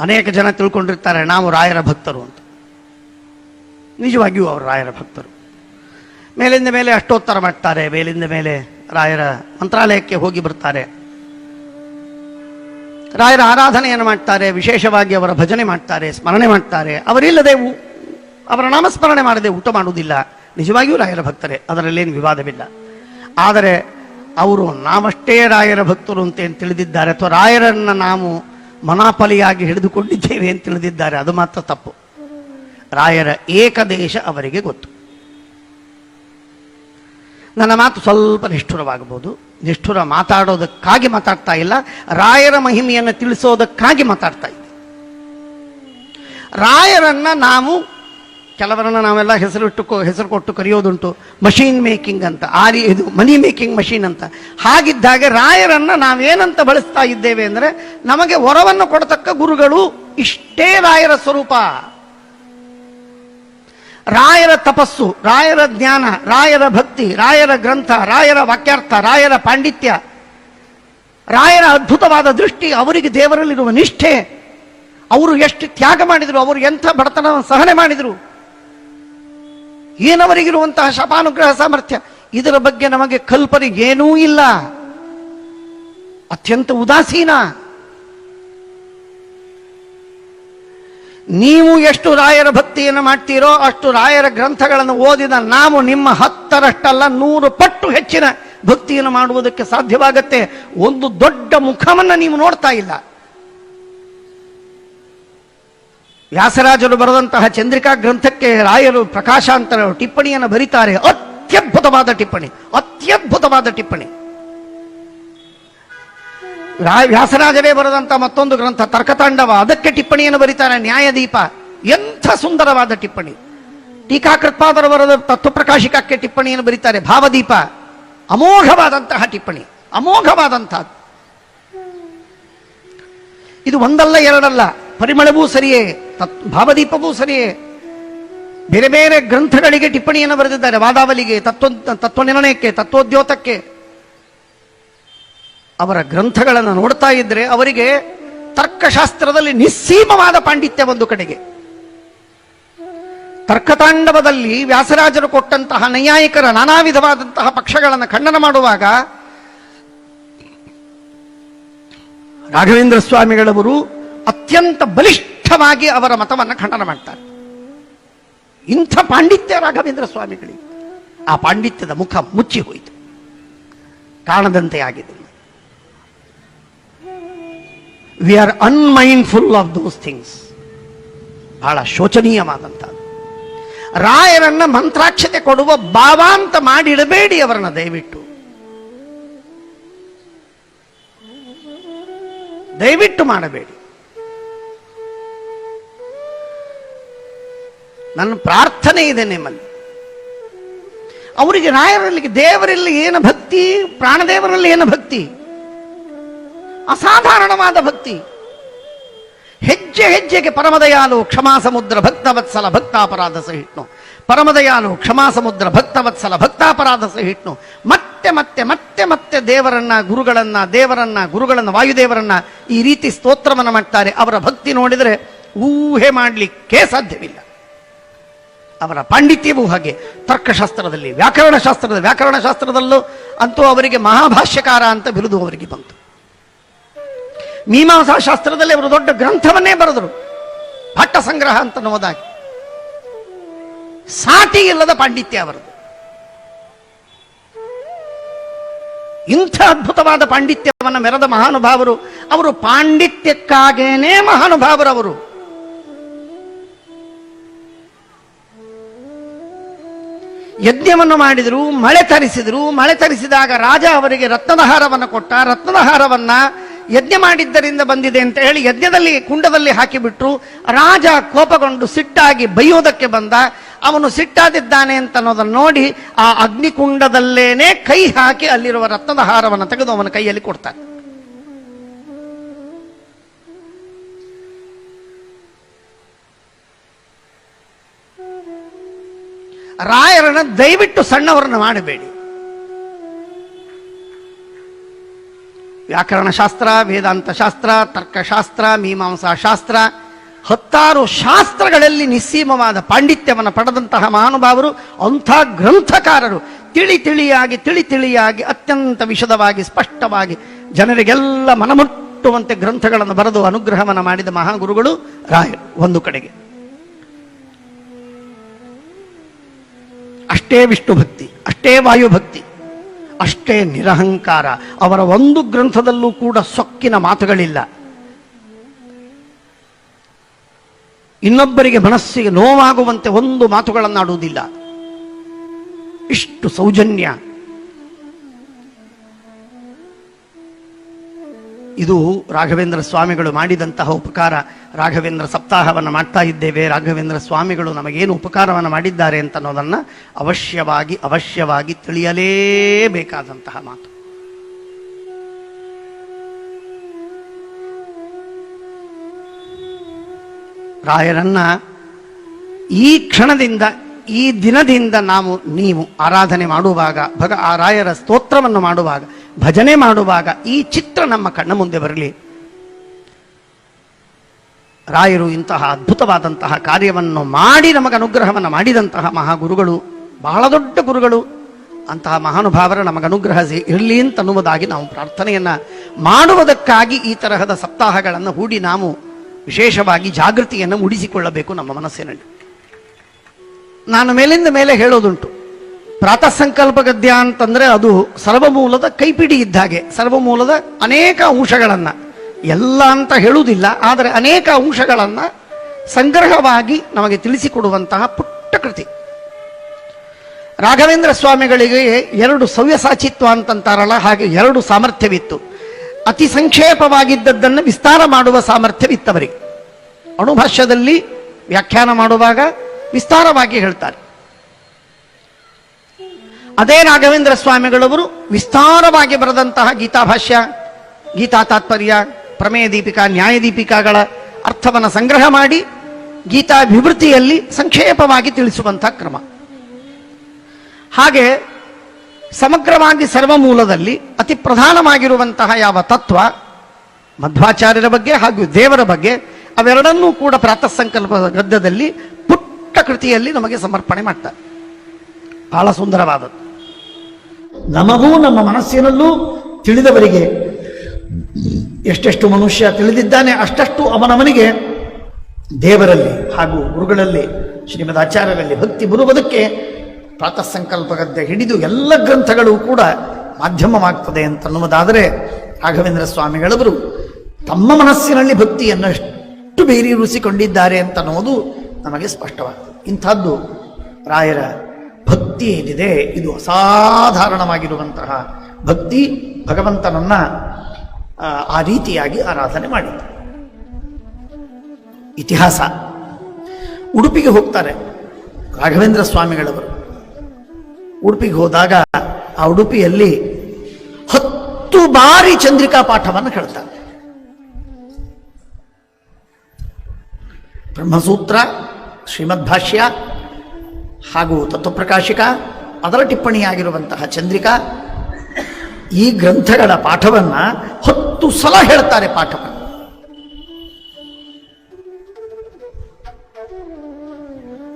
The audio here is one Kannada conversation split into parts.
ಅನೇಕ ಜನ ತಿಳ್ಕೊಂಡಿರ್ತಾರೆ, ನಾವು ರಾಯರ ಭಕ್ತರು ಅಂತ. ನಿಜವಾಗಿಯೂ ಅವರು ರಾಯರ ಭಕ್ತರು. ಮೇಲಿಂದ ಮೇಲೆ ಅಷ್ಟೋತ್ತರ ಮಾಡ್ತಾರೆ, ಮೇಲಿಂದ ಮೇಲೆ ರಾಯರ ಮಂತ್ರಾಲಯಕ್ಕೆ ಹೋಗಿ ಬರ್ತಾರೆ. ರಾಯರ ಆರಾಧನೆಯನ್ನು ಮಾಡ್ತಾರೆ, ವಿಶೇಷವಾಗಿ ಅವರ ಭಜನೆ ಮಾಡ್ತಾರೆ, ಸ್ಮರಣೆ ಮಾಡ್ತಾರೆ. ಅವರಿಲ್ಲದೆ ಅವರ ನಾಮಸ್ಮರಣೆ ಮಾಡದೆ ಊಟ ಮಾಡುವುದಿಲ್ಲ. ನಿಜವಾಗಿಯೂ ರಾಯರ ಭಕ್ತರೇ, ಅದರಲ್ಲೇನು ವಿವಾದವಿಲ್ಲ. ಆದರೆ, ಅವರು ನಾವಷ್ಟೇ ರಾಯರ ಭಕ್ತರು ಅಂತ ಏನು ತಿಳಿದಿದ್ದಾರೆ? ಅಥವಾ ರಾಯರನ್ನು ನಾವು ಮನಾಪಲಿಯಾಗಿ ಹಿಡಿದುಕೊಂಡಿದ್ದೇವೆ ಅಂತ ತಿಳಿದಿದ್ದಾರೆ. ಅದು ಮಾತ್ರ ತಪ್ಪು. ರಾಯರ ಏಕದೇಶ ಅವರಿಗೆ ಗೊತ್ತು. ನನ್ನ ಮಾತು ಸ್ವಲ್ಪ ನಿಷ್ಠುರವಾಗಬಹುದು. ನಿಷ್ಠುರ ಮಾತಾಡೋದಕ್ಕಾಗಿ ಮಾತಾಡ್ತಾ ಇಲ್ಲ. ರಾಯರ ಮಹಿಮೆಯನ್ನು ತಿಳಿಸೋದಕ್ಕಾಗಿ ಮಾತಾಡ್ತಾ ಇದ್ದೆ. ರಾಯರನ್ನ ನಾವು ಕೆಲವರನ್ನ ನಾವೆಲ್ಲ ಹೆಸರಿಟ್ಟು ಹೆಸರು ಕೊಟ್ಟು ಕರೆಯೋದುಂಟು. ಮಷೀನ್ ಮೇಕಿಂಗ್ ಅಂತ. ಆರಿ ಇದು ಮನಿ ಮೇಕಿಂಗ್ ಮಷೀನ್ ಅಂತ. ಹಾಗಿದ್ದಾಗ ರಾಯರನ್ನ ನಾವೇನಂತ ಬಳಸ್ತಾ ಇದ್ದೇವೆ ಅಂದರೆ ನಮಗೆ ವರವನ್ನು ಕೊಡತಕ್ಕ ಗುರುಗಳು ಇಷ್ಟೇ ರಾಯರ ಸ್ವರೂಪ. ರಾಯರ ತಪಸ್ಸು, ರಾಯರ ಜ್ಞಾನ, ರಾಯರ ಭಕ್ತಿ, ರಾಯರ ಗ್ರಂಥ, ರಾಯರ ವಾಕ್ಯಾರ್ಥ, ರಾಯರ ಪಾಂಡಿತ್ಯ. ರಾಯರ ಅದ್ಭುತವಾದ ದೃಷ್ಟಿ ಅವರಿಗೆ ದೇವರಲ್ಲಿರುವ ನಿಷ್ಠೆ. ಅವರು ಎಷ್ಟು ತ್ಯಾಗ ಮಾಡಿದರು, ಅವರು ಎಂಥ ಬಡತನ ಸಹನೆ ಮಾಡಿದರು. ಏನವರಿಗಿರುವಂತಹ ಶಪಾನುಗ್ರಹ ಸಾಮರ್ಥ್ಯ? ಇದರ ಬಗ್ಗೆ ನಮಗೆ ಕಲ್ಪನೆ ಏನೂ ಇಲ್ಲ. ಅತ್ಯಂತ ಉದಾಸೀನ. ನೀವು ಎಷ್ಟು ರಾಯರ ಭಕ್ತಿಯನ್ನು ಮಾಡ್ತೀರೋ ಅಷ್ಟು ರಾಯರ ಗ್ರಂಥಗಳನ್ನು ಓದಿದ ನಾವು ನಿಮ್ಮ ಹತ್ತರಷ್ಟಲ್ಲ, ನೂರು ಪಟ್ಟು ಹೆಚ್ಚಿನ ಭಕ್ತಿಯನ್ನು ಮಾಡುವುದಕ್ಕೆ ಸಾಧ್ಯವಾಗತ್ತೆ. ಒಂದು ದೊಡ್ಡ ಮುಖವನ್ನು ನೀವು ನೋಡ್ತಾ ಇಲ್ಲ. ವ್ಯಾಸರಾಜರು ಬರೆದಂತಹ ಚಂದ್ರಿಕಾ ಗ್ರಂಥಕ್ಕೆ ರಾಯರು ಪ್ರಕಾಶಾಂತರ ಟಿಪ್ಪಣಿಯನ್ನು ಬರೀತಾರೆ. ಅತ್ಯದ್ಭುತವಾದ ಟಿಪ್ಪಣಿ ಅತ್ಯದ್ಭುತವಾದ ಟಿಪ್ಪಣಿ. ರಾಯ ವ್ಯಾಸರಾಜರೇ ಬರೆದಂತ ಮತ್ತೊಂದು ಗ್ರಂಥ, ತರ್ಕತಾಂಡವ, ಅದಕ್ಕೆ ಟಿಪ್ಪಣಿಯನ್ನು ಬರೀತಾರೆ ನ್ಯಾಯದೀಪ. ಎಂಥ ಸುಂದರವಾದ ಟಿಪ್ಪಣಿ. ಟೀಕಾಕೃತ್ಪಾದರು ಬರೆದ ತತ್ವಪ್ರಕಾಶಿಕಕ್ಕೆ ಟಿಪ್ಪಣಿಯನ್ನು ಬರೀತಾರೆ ಭಾವದೀಪ. ಅಮೋಘವಾದಂತಹ ಟಿಪ್ಪಣಿ ಅಮೋಘವಾದಂತಹ ಇದು ಒಂದಲ್ಲ ಎರಡಲ್ಲ. ಪರಿಮಳವೂ ಸರಿಯೇ, ತತ್ ಭಾವದೀಪವೂ ಸರಿಯೇ. ಬೇರೆ ಬೇರೆ ಗ್ರಂಥಗಳಿಗೆ ಟಿಪ್ಪಣಿಯನ್ನು ಬರೆದಿದ್ದಾರೆ, ವಾದಾವಲಿಗೆ, ತತ್ವ ತತ್ವ ನಿರ್ಣಯಕ್ಕೆ ತತ್ವೋದ್ಯೋತಕ್ಕೆ. ಅವರ ಗ್ರಂಥಗಳನ್ನು ನೋಡ್ತಾ ಇದ್ರೆ ಅವರಿಗೆ ತರ್ಕಶಾಸ್ತ್ರದಲ್ಲಿ ನಿಸ್ಸೀಮವಾದ ಪಾಂಡಿತ್ಯ ಒಂದು ಕಡೆಗೆ. ತರ್ಕತಾಂಡವದಲ್ಲಿ ವ್ಯಾಸರಾಜರು ಕೊಟ್ಟಂತಹ ನೈಯಾಯಿಕರ ನಾನಾ ವಿಧವಾದಂತಹ ಪಕ್ಷಗಳನ್ನು ಖಂಡನ ಮಾಡುವಾಗ ರಾಘವೇಂದ್ರ ಸ್ವಾಮಿಗಳವರು ಅತ್ಯಂತ ಬಲಿಷ್ಠವಾಗಿ ಅವರ ಮತವನ್ನು ಖಂಡನ ಮಾಡ್ತಾರೆ. ಇಂಥ ಪಾಂಡಿತ್ಯ ರಾಘವೇಂದ್ರ ಸ್ವಾಮಿಗಳಿಗೆ ಆ ಪಾಂಡಿತ್ಯದ ಮುಖ ಮುಚ್ಚಿ ಹೋಯಿತು. ಕಾಣದಂತೆ ಆಗಿದೆ. We are unmindful of those things ಬಹಳ ಶೋಚನೀಯವಾದಂಥದ್ದು. ರಾಯರನ್ನ ಮಂತ್ರಾಕ್ಷತೆ ಕೊಡುವ ಭಾವಾಂತ ಮಾಡಿಡಬೇಡಿ ಅವರನ್ನ ದಯವಿಟ್ಟು. ದಯವಿಟ್ಟು ಮಾಡಬೇಡಿ. ನನ್ನ ಪ್ರಾರ್ಥನೆ ಇದೆ ನಿಮ್ಮಲ್ಲಿ. ಅವರಿಗೆ ರಾಯರಲ್ಲಿ ದೇವರಲ್ಲಿ ಏನು ಭಕ್ತಿ, ಪ್ರಾಣದೇವರಲ್ಲಿ ಏನು ಭಕ್ತಿ? ಅಸಾಧಾರಣವಾದ ಭಕ್ತಿ. ಹೆಜ್ಜೆ ಹೆಜ್ಜೆಗೆ ಪರಮದಯಾಲು ಕ್ಷಮಾ ಸಮುದ್ರ ಭಕ್ತವತ್ಸಲ ಭಕ್ತಾಪರಾಧ ಸಹಿಷ್ಣು. ಪರಮದಯಾಲು ಕ್ಷಮಾ ಸಮುದ್ರ ಭಕ್ತವತ್ಸಲ ಭಕ್ತಾಪರಾಧ ಸಹಿಷ್ಣು. ಮತ್ತೆ ಮತ್ತೆ ಮತ್ತೆ ಮತ್ತೆ ದೇವರನ್ನ, ಗುರುಗಳನ್ನ ದೇವರನ್ನ, ಗುರುಗಳನ್ನ, ವಾಯುದೇವರನ್ನ ಈ ರೀತಿ ಸ್ತೋತ್ರವನ್ನು ಮಾಡ್ತಾರೆ. ಅವರ ಭಕ್ತಿ ನೋಡಿದರೆ ಊಹೆ ಮಾಡಲಿಕ್ಕೆ ಸಾಧ್ಯವಿಲ್ಲ. ಅವರ ಪಾಂಡಿತ್ಯವೂ ಹಾಗೆ. ತರ್ಕಶಾಸ್ತ್ರದಲ್ಲಿ, ವ್ಯಾಕರಣಶಾಸ್ತ್ರದ, ವ್ಯಾಕರಣಶಾಸ್ತ್ರದಲ್ಲೂ ಅಂತೂ ಅವರಿಗೆ ಮಹಾಭಾಷ್ಯಕಾರ ಅಂತ ಬಿರುದು ಅವರಿಗೆ ಬಂತು. ಮೀಮಾಂಸಾ ಶಾಸ್ತ್ರದಲ್ಲಿ ಅವರು ದೊಡ್ಡ ಗ್ರಂಥವನ್ನೇ ಬರೆದರು. ಭಟ್ಟ ಸಂಗ್ರಹ ಅಂತ ನೋದಾಗಿ ಸಾಟಿ ಇಲ್ಲದ ಪಾಂಡಿತ್ಯ ಅವರದು. ಇಂಥ ಅದ್ಭುತವಾದ ಪಾಂಡಿತ್ಯವನ್ನು ಮೆರೆದ ಮಹಾನುಭಾವರು, ಅವರು ಪಾಂಡಿತ್ಯಕ್ಕಾಗೇನೇ ಮಹಾನುಭಾವರವರು. ಯಜ್ಞವನ್ನು ಮಾಡಿದರು, ಮಳೆ ತರಿಸಿದರು, ಮಳೆ ತರಿಸಿದಾಗ ರಾಜ ಅವರಿಗೆ ರತ್ನದ ಹಾರವನ್ನು ಕೊಟ್ಟ ರತ್ನದ ಹಾರವನ್ನು ಯಜ್ಞ ಮಾಡಿದ್ದರಿಂದ ಬಂದಿದೆ ಅಂತ ಹೇಳಿ ಯಜ್ಞದಲ್ಲಿ, ಕುಂಡದಲ್ಲಿ ಹಾಕಿಬಿಟ್ರು. ರಾಜ ಕೋಪಗೊಂಡು ಸಿಟ್ಟಾಗಿ ಬೈಯೋದಕ್ಕೆ ಬಂದ. ಅವನು ಸಿಟ್ಟಾದಿದ್ದಾನೆ ಅಂತ ಅನ್ನೋದನ್ನು ನೋಡಿ ಆ ಅಗ್ನಿಕುಂಡದಲ್ಲೇನೆ ಕೈ ಹಾಕಿ ಅಲ್ಲಿರುವ ರತ್ನದ ಹಾರವನ್ನು ತೆಗೆದು ಅವನ ಕೈಯಲ್ಲಿ ಕೊಡ್ತಾನೆ. ರಾಯರನ್ನ ದಯವಿಟ್ಟು ಸಣ್ಣವರನ್ನ ಮಾಡಬೇಡಿ. ವ್ಯಾಕರಣಶಾಸ್ತ್ರ ವೇದಾಂತ ಶಾಸ್ತ್ರ, ತರ್ಕಶಾಸ್ತ್ರ ಮೀಮಾಂಸಾ ಶಾಸ್ತ್ರ ಹತ್ತಾರು ಶಾಸ್ತ್ರಗಳಲ್ಲಿ ನಿಸ್ಸೀಮವಾದ ಪಾಂಡಿತ್ಯವನ್ನು ಪಡೆದಂತಹ ಮಹಾನುಭಾವರು, ಅಂಥ ಗ್ರಂಥಕಾರರು. ತಿಳಿ ತಿಳಿಯಾಗಿ ತಿಳಿ ತಿಳಿಯಾಗಿ, ಅತ್ಯಂತ ವಿಶದವಾಗಿ, ಸ್ಪಷ್ಟವಾಗಿ ಜನರಿಗೆಲ್ಲ ಮನಮುಟ್ಟುವಂತೆ ಗ್ರಂಥಗಳನ್ನು ಬರೆದು, ಅನುಗ್ರಹವನ್ನು ಮಾಡಿದ ಮಹಾಗುರುಗಳು ರಾಯರು, ಒಂದು ಕಡೆಗೆ. ಅಷ್ಟೇ ವಿಷ್ಣು ಭಕ್ತಿ, ಅಷ್ಟೇ ವಾಯುಭಕ್ತಿ ಅಷ್ಟೇ ನಿರಹಂಕಾರ. ಅವರ ಒಂದು ಗ್ರಂಥದಲ್ಲೂ ಕೂಡ ಸೊಕ್ಕಿನ ಮಾತುಗಳಿಲ್ಲ. ಇನ್ನೊಬ್ಬರಿಗೆ ಮನಸ್ಸಿಗೆ ನೋವಾಗುವಂತೆ ಒಂದು ಮಾತುಗಳನ್ನಾಡುವುದಿಲ್ಲ. ಇಷ್ಟು ಸೌಜನ್ಯ. ಇದು ರಾಘವೇಂದ್ರ ಸ್ವಾಮಿಗಳು ಮಾಡಿದಂತಹ ಉಪಕಾರ. ರಾಘವೇಂದ್ರ ಸಪ್ತಾಹವನ್ನು ಮಾಡ್ತಾ ಇದ್ದೇವೆ. ರಾಘವೇಂದ್ರ ಸ್ವಾಮಿಗಳು ನಮಗೇನು ಉಪಕಾರವನ್ನು ಮಾಡಿದ್ದಾರೆ ಅಂತ ಅನ್ನೋದನ್ನು ಅವಶ್ಯವಾಗಿ ಅವಶ್ಯವಾಗಿ ತಿಳಿಯಲೇಬೇಕಾದಂತಹ ಮಾತು. ರಾಯರನ್ನ ಈ ಕ್ಷಣದಿಂದ, ಈ ದಿನದಿಂದ ನಾವು ನೀವು ಆರಾಧನೆ ಮಾಡುವಾಗ, ಭಗ ಆ ರಾಯರ ಸ್ತೋತ್ರವನ್ನು ಮಾಡುವಾಗ ಭಜನೆ ಮಾಡುವಾಗ ಈ ಚಿತ್ರ ನಮ್ಮ ಕಣ್ಣ ಮುಂದೆ ಬರಲಿ. ರಾಯರು ಇಂತಹ ಅದ್ಭುತವಾದಂತಹ ಕಾರ್ಯವನ್ನು ಮಾಡಿ ನಮಗೆ ಅನುಗ್ರಹವನ್ನು ಮಾಡಿದಂತಹ ಮಹಾಗುರುಗಳು, ಬಹಳ ದೊಡ್ಡ ಗುರುಗಳು, ಅಂತಹ ಮಹಾನುಭಾವರ ನಮಗೆ ಸಿ- ಇರಲಿ ಅಂತ ಅನ್ನುವುದಾಗಿ ನಾವು ಪ್ರಾರ್ಥನೆಯನ್ನು ಮಾಡುವುದಕ್ಕಾಗಿ ಈ ತರಹದ ಸಪ್ತಾಹಗಳನ್ನು ಹೂಡಿ ನಾವು ವಿಶೇಷವಾಗಿ ಜಾಗೃತಿಯನ್ನು ಮೂಡಿಸಿಕೊಳ್ಳಬೇಕು ನಮ್ಮ ಮನಸ್ಸಿನಲ್ಲಿ. ನಾನು ಮೇಲಿಂದ ಮೇಲೆ ಹೇಳೋದುಂಟು. ಪ್ರಾತಃ ಸಂಕಲ್ಪ ಗದ್ಯ ಅಂತಂದ್ರೆ ಅದು ಸರ್ವಮೂಲದ ಕೈಪಿಡಿ ಇದ್ದ ಹಾಗೆ. ಸರ್ವಮೂಲದ ಅನೇಕ ಅಂಶಗಳನ್ನು. ಎಲ್ಲ ಅಂತ ಹೇಳುವುದಿಲ್ಲ, ಆದರೆ ಅನೇಕ ಅಂಶಗಳನ್ನು ಸಂಗ್ರಹವಾಗಿ ನಮಗೆ ತಿಳಿಸಿಕೊಡುವಂತಹ ಪುಟ್ಟ ಕೃತಿ. ರಾಘವೇಂದ್ರ ಸ್ವಾಮಿಗಳಿಗೆ ಎರಡು ಸವ್ಯಸಾಚಿತ್ವ ಅಂತಂತಾರಲ್ಲ, ಹಾಗೆ ಎರಡು ಸಾಮರ್ಥ್ಯವಿತ್ತು. ಅತಿ ಸಂಕ್ಷೇಪವಾಗಿದ್ದದ್ದನ್ನು ವಿಸ್ತಾರ ಮಾಡುವ ಸಾಮರ್ಥ್ಯವಿತ್ತವರಿಗೆ. ಅಣುಭಾಷ್ಯದಲ್ಲಿ ವ್ಯಾಖ್ಯಾನ ಮಾಡುವಾಗ ವಿಸ್ತಾರವಾಗಿ ಹೇಳ್ತಾರೆ. ಅದೇ ರಾಘವೇಂದ್ರ ಸ್ವಾಮಿಗಳವರು ವಿಸ್ತಾರವಾಗಿ ಬರೆದಂತಹ ಗೀತಾಭಾಷ್ಯ ಗೀತಾ ತಾತ್ಪರ್ಯ, ಪ್ರಮೇಯ ದೀಪಿಕಾ, ನ್ಯಾಯ ದೀಪಿಕಾಗಳ ಅರ್ಥವನ್ನು ಸಂಗ್ರಹ ಮಾಡಿ ಗೀತಾ ವಿವೃತಿಯಲ್ಲಿ ಸಂಕ್ಷೇಪವಾಗಿ ತಿಳಿಸುವಂತಹ ಕ್ರಮ. ಹಾಗೆ ಸಮಗ್ರವಾಗಿ ಸರ್ವ ಮೂಲದಲ್ಲಿ ಅತಿ ಪ್ರಧಾನವಾಗಿರುವಂತಹ ಯಾವ ತತ್ವ ಮಧ್ವಾಚಾರ್ಯರ ಬಗ್ಗೆ ಹಾಗೂ ದೇವರ ಬಗ್ಗೆ ಅವೆರಡನ್ನೂ ಕೂಡ ಪ್ರಾತಃ ಸಂಕಲ್ಪ ಗದ್ಯದಲ್ಲಿ ಪುಟ್ಟ ಕೃತಿಯಲ್ಲಿ ನಮಗೆ ಸಮರ್ಪಣೆ ಮಾಡ್ತಾರೆ. ಬಹಳ ಸುಂದರವಾದದ್ದು. ನಮಗೂ ನಮ್ಮ ಮನಸ್ಸಿನಲ್ಲೂ ತಿಳಿದವರಿಗೆ ಎಷ್ಟೆಷ್ಟು ಮನುಷ್ಯ ತಿಳಿದಿದ್ದಾನೆ ಅಷ್ಟಷ್ಟು ಅವನವನಿಗೆ ದೇವರಲ್ಲಿ ಹಾಗೂ ಗುರುಗಳಲ್ಲಿ ಶ್ರೀಮದ್ ಆಚಾರ್ಯರಲ್ಲಿ ಭಕ್ತಿ ಬರುವುದಕ್ಕೆ ಪ್ರಾತಃ ಸಂಕಲ್ಪ ಗದ್ಯ ಹಿಡಿದು ಎಲ್ಲ ಗ್ರಂಥಗಳು ಕೂಡ ಮಾಧ್ಯಮವಾಗ್ತದೆ ಅಂತನ್ನುವುದಾದರೆ ರಾಘವೇಂದ್ರ ಸ್ವಾಮಿಗಳವರು ತಮ್ಮ ಮನಸ್ಸಿನಲ್ಲಿ ಭಕ್ತಿಯನ್ನು ಎಷ್ಟು ಅಂತ ಅಂತನ್ನುವುದು ನಮಗೆ ಸ್ಪಷ್ಟವಾಗ್ತದೆ. ಇಂಥದ್ದು ರಾಯರ ಭಕ್ತಿ ಏನಿದೆ ಇದು ಅಸಾಧಾರಣವಾಗಿರುವಂತಹ ಭಕ್ತಿ ಭಗವಂತನನ್ನ ಆ, ರೀತಿಯಾಗಿ ಆರಾಧನೆ ಮಾಡಿದೆ ಇತಿಹಾಸ. ಉಡುಪಿಗೆ ಹೋಗ್ತಾರೆ ರಾಘವೇಂದ್ರ ಸ್ವಾಮಿಗಳವರು. ಉಡುಪಿಗೆ ಹೋದಾಗ ಆ ಉಡುಪಿಯಲ್ಲಿ ಹತ್ತು ಬಾರಿ ಚಂದ್ರಿಕಾ ಪಾಠವನ್ನು ಹೇಳ್ತಾರೆ. ಬ್ರಹ್ಮಸೂತ್ರ ಶ್ರೀಮದ್ಭಾಷ್ಯ ಹಾಗೂ ತತ್ವಪ್ರಕಾಶಿಕ, ಅದರ ಟಿಪ್ಪಣಿಯಾಗಿರುವಂತಹ ಚಂದ್ರಿಕಾ, ಈ ಗ್ರಂಥಗಳ ಪಾಠವನ್ನ ಹತ್ತು ಸಲ ಹೇಳ್ತಾರೆ ಪಾಠವನ್ನು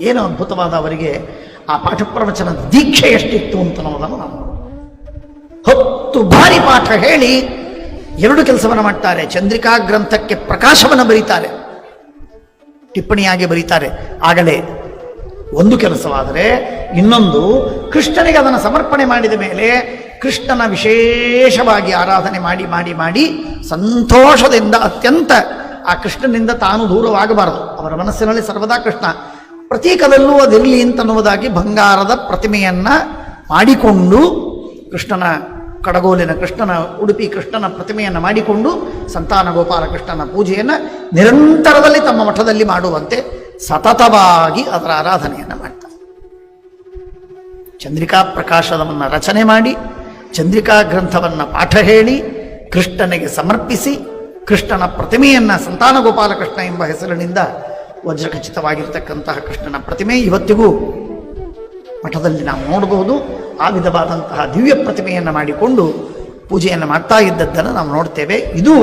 ಏನು ಅದ್ಭುತವಾದ ಅವರಿಗೆ ಆ ಪಾಠ ಪ್ರವಚನದ ದೀಕ್ಷೆ ಎಷ್ಟಿತ್ತು ಅಂತ ಅನ್ನೋದನ್ನು ನಾವು. ಹತ್ತು ಬಾರಿ ಪಾಠ ಹೇಳಿ ಎರಡು ಕೆಲಸವನ್ನು ಮಾಡ್ತಾರೆ. ಚಂದ್ರಿಕಾ ಗ್ರಂಥಕ್ಕೆ ಪ್ರಕಾಶವನ್ನು ಬರೀತಾರೆ. ಟಿಪ್ಪಣಿಯಾಗಿ ಬರೀತಾರೆ. ಆಗಲೇ ಒಂದು ಕೆಲಸವಾದರೆ ಇನ್ನೊಂದು ಕೃಷ್ಣನಿಗೆ ಅದನ್ನು ಸಮರ್ಪಣೆ ಮಾಡಿದ ಮೇಲೆ ಕೃಷ್ಣನ ವಿಶೇಷವಾಗಿ ಆರಾಧನೆ ಮಾಡಿ ಮಾಡಿ ಮಾಡಿ ಸಂತೋಷದಿಂದ ಅತ್ಯಂತ ಆ ಕೃಷ್ಣನಿಂದ ತಾನು ದೂರವಾಗಬಾರದು. ಅವರ ಮನಸ್ಸಿನಲ್ಲಿ ಸರ್ವದಾ ಕೃಷ್ಣ. ಪ್ರತೀಕದಲ್ಲೂ ಅದಿರಲಿ ಅಂತನ್ನುವುದಾಗಿ ಬಂಗಾರದ ಪ್ರತಿಮೆಯನ್ನು ಮಾಡಿಕೊಂಡು ಕೃಷ್ಣನ ಕಡಗೋಲಿನ ಕೃಷ್ಣನ ಉಡುಪಿ ಕೃಷ್ಣನ ಪ್ರತಿಮೆಯನ್ನು ಮಾಡಿಕೊಂಡು ಸಂತಾನ ಗೋಪಾಲ ಕೃಷ್ಣನ ಪೂಜೆಯನ್ನು ನಿರಂತರದಲ್ಲಿ ತಮ್ಮ ಮಠದಲ್ಲಿ ಮಾಡುವಂತೆ ಸತತವಾಗಿ ಅದರ ಆರಾಧನೆಯನ್ನು ಮಾಡ್ತಾರೆ. ಚಂದ್ರಿಕಾ ಪ್ರಕಾಶದವನ್ನು ರಚನೆ ಮಾಡಿ, ಚಂದ್ರಿಕಾ ಗ್ರಂಥವನ್ನು ಪಾಠ ಹೇಳಿ, ಕೃಷ್ಣನಿಗೆ ಸಮರ್ಪಿಸಿ, ಕೃಷ್ಣನ ಪ್ರತಿಮೆಯನ್ನು ಸಂತಾನ ಗೋಪಾಲ ಕೃಷ್ಣ ಎಂಬ ಹೆಸರಿನಿಂದ ವಜ್ರಖಚಿತವಾಗಿರ್ತಕ್ಕಂತಹ ಕೃಷ್ಣನ ಪ್ರತಿಮೆ ಇವತ್ತಿಗೂ ಮಠದಲ್ಲಿ ನಾವು ನೋಡಬಹುದು ಆ ವಿಧವಾದಂತಹ ದಿವ್ಯ ಪ್ರತಿಮೆಯನ್ನು ಮಾಡಿಕೊಂಡು ಪೂಜೆಯನ್ನು ಮಾಡ್ತಾ ಇದ್ದದ್ದನ್ನು ನಾವು ನೋಡ್ತೇವೆ. ಇದು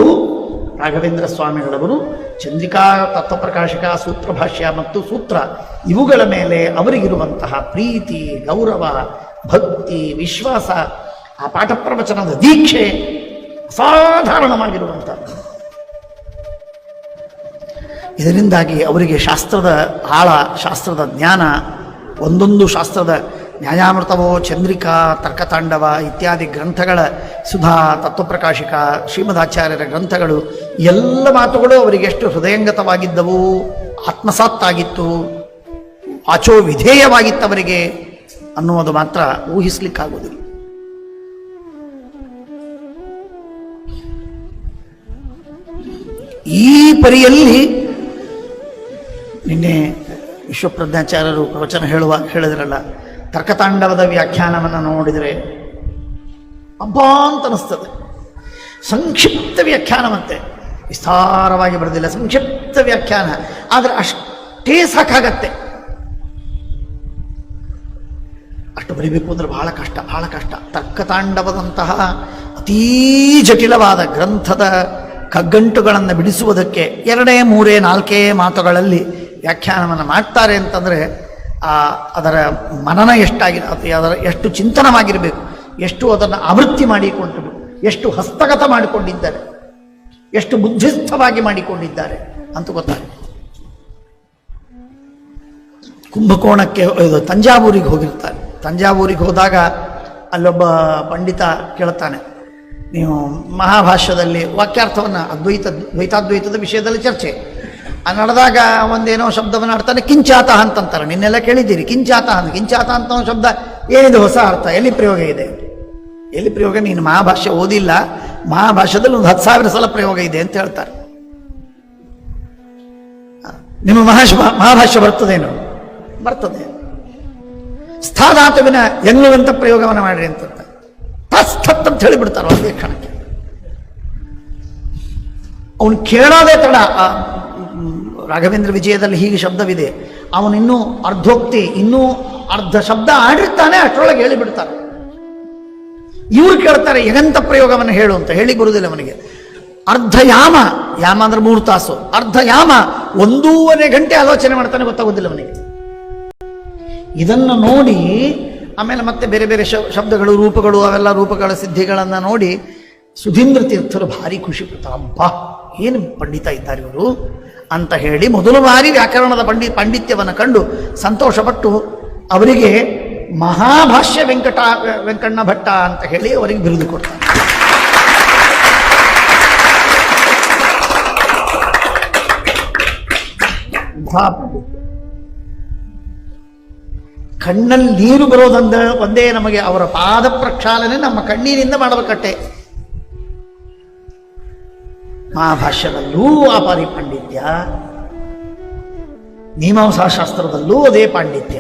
ರಾಘವೇಂದ್ರ ಸ್ವಾಮಿಗಳವರು ಚಂದ್ರಿಕಾ ತತ್ವಪ್ರಕಾಶಕ ಸೂತ್ರ ಭಾಷ್ಯ ಮತ್ತು ಸೂತ್ರ ಇವುಗಳ ಮೇಲೆ ಅವರಿಗಿರುವಂತಹ ಪ್ರೀತಿ, ಗೌರವ, ಭಕ್ತಿ, ವಿಶ್ವಾಸ, ಆ ಪಾಠ ಪ್ರವಚನದ ದೀಕ್ಷೆ ಅಸಾಧಾರಣವಾಗಿರುವಂಥದ್ದು. ಇದರಿಂದಾಗಿ ಅವರಿಗೆ ಶಾಸ್ತ್ರದ ಆಳ, ಶಾಸ್ತ್ರದ ಜ್ಞಾನ, ಒಂದೊಂದು ಶಾಸ್ತ್ರದ ನ್ಯಾಯಾಮೃತವೋ ಚಂದ್ರಿಕಾ, ತರ್ಕತಾಂಡವ ಇತ್ಯಾದಿ ಗ್ರಂಥಗಳ ಸುಧಾ, ತತ್ವಪ್ರಕಾಶಿಕ, ಶ್ರೀಮದಾಚಾರ್ಯರ ಗ್ರಂಥಗಳು, ಎಲ್ಲ ಮಾತುಗಳು ಅವರಿಗೆ ಎಷ್ಟು ಹೃದಯಂಗತವಾಗಿದ್ದವು, ಆತ್ಮಸಾತ್ತಾಗಿತ್ತು, ಆಚೋ ವಿಧೇಯವಾಗಿತ್ತವರಿಗೆ ಅನ್ನುವುದು ಮಾತ್ರ ಊಹಿಸ್ಲಿಕ್ಕಾಗುವುದಿಲ್ಲ. ಈ ಪರಿಯಲ್ಲಿ ನಿನ್ನೆ ವಿಶ್ವಪ್ರಜ್ಞಾಚಾರ್ಯರು ಪ್ರವಚನ ಹೇಳುವ, ಹೇಳಿದ್ರಲ್ಲ ತರ್ಕತಾಂಡವದ ವ್ಯಾಖ್ಯಾನವನ್ನು ನೋಡಿದರೆ ಅಬ್ಬಾ ಅಂತ ಅನಿಸ್ತದೆ. ಸಂಕ್ಷಿಪ್ತ ವ್ಯಾಖ್ಯಾನವಂತೆ. ವಿಸ್ತಾರವಾಗಿ ಬರೆದಿಲ್ಲ, ಸಂಕ್ಷಿಪ್ತ ವ್ಯಾಖ್ಯಾನ. ಆದರೆ ಅಷ್ಟೇ ಸಾಕಾಗತ್ತೆ. ಅಷ್ಟು ಬರಿಬೇಕು ಅಂದ್ರೆ ಬಹಳ ಕಷ್ಟ ಬಹಳ ಕಷ್ಟ. ತರ್ಕತಾಂಡವದಂತಹ ಅತೀ ಜಟಿಲವಾದ ಗ್ರಂಥದ ಕಗ್ಗಂಟುಗಳನ್ನು ಬಿಡಿಸುವುದಕ್ಕೆ ಎರಡೇ, ಮೂರೇ, ನಾಲ್ಕೇ ಮಾತುಗಳಲ್ಲಿ ವ್ಯಾಖ್ಯಾನವನ್ನು ಮಾಡ್ತಾರೆ ಅಂತಂದರೆ ಆ, ಅದರ ಮನನ ಎಷ್ಟಾಗಿ, ಅದು ಅದರ ಎಷ್ಟು ಚಿಂತನವಾಗಿರಬೇಕು, ಎಷ್ಟು ಅದನ್ನು ಆವೃತ್ತಿ ಮಾಡಿಕೊಂಡು, ಎಷ್ಟು ಹಸ್ತಗತ ಮಾಡಿಕೊಂಡಿದ್ದಾರೆ, ಎಷ್ಟು ಬುದ್ಧಿಸ್ಥವಾಗಿ ಮಾಡಿಕೊಂಡಿದ್ದಾರೆ ಅಂತ ಗೊತ್ತಾಗುತ್ತೆ ಕುಂಭಕೋಣಕ್ಕೆ ಇದು ತಂಜಾವೂರಿಗೆ ಹೋಗಿರ್ತಾರೆ. ತಂಜಾವೂರಿಗೆ ಹೋದಾಗ ಅಲ್ಲೊಬ್ಬ ಪಂಡಿತ ಕೇಳ್ತಾನೆ, ನೀವು ಮಹಾಭಾಷ್ಯದಲ್ಲಿ ವಾಕ್ಯಾರ್ಥವನ್ನು ಅದ್ವೈತ, ದ್ವೈತಾದ್ವೈತದ ವಿಷಯದಲ್ಲಿ ಚರ್ಚೆ. ನಡೆದಾಗ ಒಂದೇನೋ ಶಬ್ದವನ್ನು ಆಡ್ತಾನೆ ಕಿಂಚಾತ ಅಂತಂತಾರೆ. ನಿನ್ನೆಲ್ಲ ಕೇಳಿದ್ದೀರಿ ಕಿಂಚಾತ ಅಂತ. ಕಿಂಚಾತ ಅಂತ ಒಂದು ಶಬ್ದ ಏನಿದು ಹೊಸ ಅರ್ಥ? ಎಲ್ಲಿ ಪ್ರಯೋಗ ಇದೆ? ಎಲ್ಲಿ ಪ್ರಯೋಗ? ನೀನು ಮಹಾಭಾಷೆ ಓದಿಲ್ಲ. ಮಹಾಭಾಷೆದಲ್ಲಿ ಒಂದು ಹತ್ತು ಸಾವಿರ ಸಲ ಪ್ರಯೋಗ ಇದೆ ಅಂತ ಹೇಳ್ತಾರೆ. ನಿಮ್ಮ ಮಹಾಶ ಮಹಾಭಾಷ್ಯ ಬರ್ತದೇನು? ಬರ್ತದೆ. ಸ್ಥಾಧಾತುವಿನ ಎಂಗ್ಲುವಂತ ಪ್ರಯೋಗವನ್ನು ಮಾಡ್ರಿ ಅಂತ ತಸ್ಥತ್ ಅಂತ ಹೇಳಿಬಿಡ್ತಾರೆ ಒಂದೇ ಕ್ಷಣಕ್ಕೆ ಅವನು ಕೇಳೋದೇ ತಡ. ಆ, ರಾಘವೇಂದ್ರ ವಿಜಯದಲ್ಲಿ ಹೀಗೆ ಶಬ್ದವಿದೆ. ಅವನಿನ್ನೂ ಅರ್ಧೋಕ್ತಿ, ಇನ್ನೂ ಅರ್ಧ ಶಬ್ದ ಆಡಿರ್ತಾನೆ, ಅಷ್ಟರೊಳಗೆ ಹೇಳಿಬಿಡ್ತಾರೆ ಇವ್ರು ಕೇಳ್ತಾರೆ, ಯಗಂತ ಪ್ರಯೋಗವನ್ನು ಹೇಳು ಅಂತ ಹೇಳಿ ಬರುವುದಿಲ್ಲ ಅವನಿಗೆ. ಅರ್ಧ ಯಾಮ ಯಾಮ ಅಂದ್ರೆ ಮೂರು ತಾಸು. ಅರ್ಧ ಯಾಮ, ಒಂದೂವರೆ ಗಂಟೆ ಆಲೋಚನೆ ಮಾಡ್ತಾನೆ ಗೊತ್ತಾಗೋದಿಲ್ಲ ಅವನಿಗೆ. ಇದನ್ನು ನೋಡಿ, ಆಮೇಲೆ ಮತ್ತೆ ಬೇರೆ ಬೇರೆ ಶಬ್ದಗಳು, ರೂಪಗಳು, ಅವೆಲ್ಲ ರೂಪಗಳ ಸಿದ್ಧಿಗಳನ್ನು ನೋಡಿ ಸುಧೀಂದ್ರ ತೀರ್ಥರು ಭಾರಿ ಖುಷಿ ಪಡ್ತಾರೆ. ಅಬ್ಬಾ, ಏನು ಪಂಡಿತ ಇದ್ದಾರೆ ಇವರು. ಅಂತ ಹೇಳಿ ಮೊದಲು ಬಾರಿ ವ್ಯಾಕರಣದ ಪಂಡಿ ಪಾಂಡಿತ್ಯವನ್ನು ಕಂಡು ಸಂತೋಷಪಟ್ಟು ಅವರಿಗೆ ಮಹಾಭಾಷ್ಯ ವೆಂಕಟ, ವೆಂಕಣ್ಣ ಭಟ್ಟ ಅಂತ ಹೇಳಿ ಅವರಿಗೆ ಬಿರುದು ಕೊಡ್ತಾರೆ. ಕಣ್ಣಲ್ಲಿ ನೀರು ಬರೋದಂದ, ಒಂದೇ ನಮಗೆ ಅವರ ಪಾದ ಪ್ರಕ್ಷಾಲನೆ ನಮ್ಮ ಕಣ್ಣೀರಿಂದ ಮಾಡಬೇಕಟ್ಟೆ. ಮಹಾಭಾಷ್ಯದಲ್ಲೂ ಅಪಾರಿ ಪಾಂಡಿತ್ಯ ಮೀಮಾಂಸಾ ಶಾಸ್ತ್ರದಲ್ಲೂ ಅದೇ ಪಾಂಡಿತ್ಯ.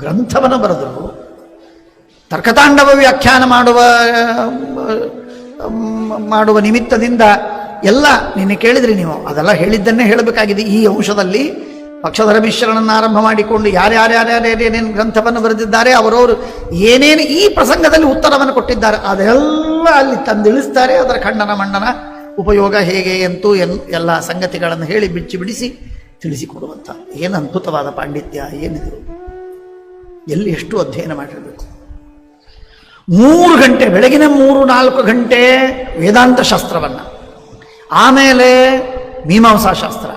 ಗ್ರಂಥವನ್ನು ಬರೆದರು. ತರ್ಕತಾಂಡವ ವ್ಯಾಖ್ಯಾನ ಮಾಡುವ ಮಾಡುವ ನಿಮಿತ್ತದಿಂದ ಎಲ್ಲ ನಿನ್ನೆ ಕೇಳಿದ್ರಿ ನೀವು, ಅದೆಲ್ಲ ಹೇಳಿದ್ದನ್ನೇ ಹೇಳಬೇಕಾಗಿದೆ. ಈ ಅಂಶದಲ್ಲಿ ಪಕ್ಷಧರ ಮಿಶ್ರಣವನ್ನು ಆರಂಭ ಮಾಡಿಕೊಂಡು ಯಾರ್ಯಾರ್ಯಾರ್ಯಾರೇನೇನು ಗ್ರಂಥವನ್ನು ಬರೆದಿದ್ದಾರೆ ಅವರವರು ಏನೇನು ಈ ಪ್ರಸಂಗದಲ್ಲಿ ಉತ್ತರವನ್ನು ಕೊಟ್ಟಿದ್ದಾರೆ ಅದೆಲ್ಲ ಅಲ್ಲಿ ತಂದಿಳಿಸ್ತಾರೆ ಅದರ ಖಂಡನ ಮಂಡನ ಉಪಯೋಗ ಹೇಗೆ ಎಂತೂ ಎನ್ ಎಲ್ಲ ಸಂಗತಿಗಳನ್ನು ಹೇಳಿ ಬಿಚ್ಚಿ ಬಿಡಿಸಿ ತಿಳಿಸಿಕೊಡುವಂಥ ಏನು ಅದ್ಭುತವಾದ ಪಾಂಡಿತ್ಯ, ಏನಿದು? ಎಲ್ಲಿ ಎಷ್ಟು ಅಧ್ಯಯನ ಮಾಡಿರಬೇಕು? ಮೂರು ಗಂಟೆ, ಬೆಳಗಿನ ಮೂರು, ನಾಲ್ಕು ಗಂಟೆ ವೇದಾಂತ ಶಾಸ್ತ್ರವನ್ನು. ಆಮೇಲೆ ಮೀಮಾಂಸಾ ಶಾಸ್ತ್ರ